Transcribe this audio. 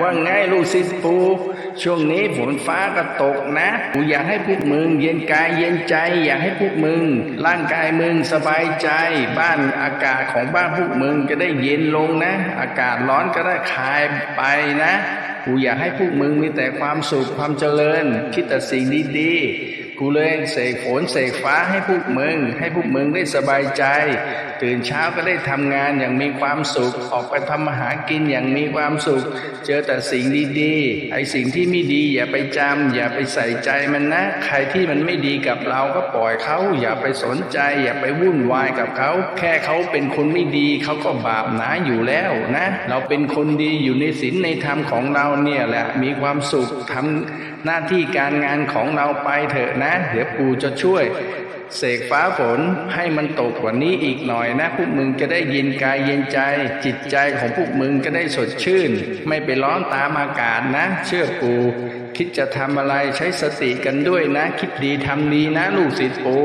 ว่าไงลูกศิษย์ปู ช่วงนี้ฝนฟ้าก็ตกนะกูอยากให้พวกมึง เย็นกายเย็นใจ อยากให้พวกมึง ร่างกายมึงสบายใจ บ้านอากาศของบ้านพวกมึงจะได้เย็นลงนะ อากาศร้อนก็ได้คลายไปนะกูอยากให้พวกมึงมีแต่ความสุขความเจริญ คิดแต่สิ่งดีๆ กูเลยเสกฝนเสกฟ้าให้พวกมึง ให้พวกมึงได้สบายใจ ตื่นเช้าก็ได้ทำงานอย่างมีความสุข ออกไปทำมาหากินอย่างมีความสุข เจอแต่สิ่งดีๆ ไอ้สิ่งที่ไม่ดีอย่าไปจำอย่าไปใส่ใจมันนะ ใครที่มันไม่ดีกับเราก็ปล่อยเขา อย่าไปสนใจ อย่าไปวุ่นวายกับเขา แค่เขาเป็นคนไม่ดีเขาก็บาปหนาอยู่แล้วนะ เราเป็นคนดีอยู่ในศีลในธรรมของเราเนี่ยแหละมีความสุขทำหน้าที่การงานของเราไปเถอะนะเดี๋ยวปู่จะช่วย เสกฟ้าฝนให้มันตกกว่านี้อีกหน่อยนะ พวกมึงจะได้เย็นกายเย็นใจ จิตใจของพวกมึงก็ได้สดชื่น ไม่ไปร้อนตามอากาศนะ เชื่อปูคิดจะทำอะไรใช้สติกันด้วยนะ คิดดีทำดีนะลูกศิษย์ปู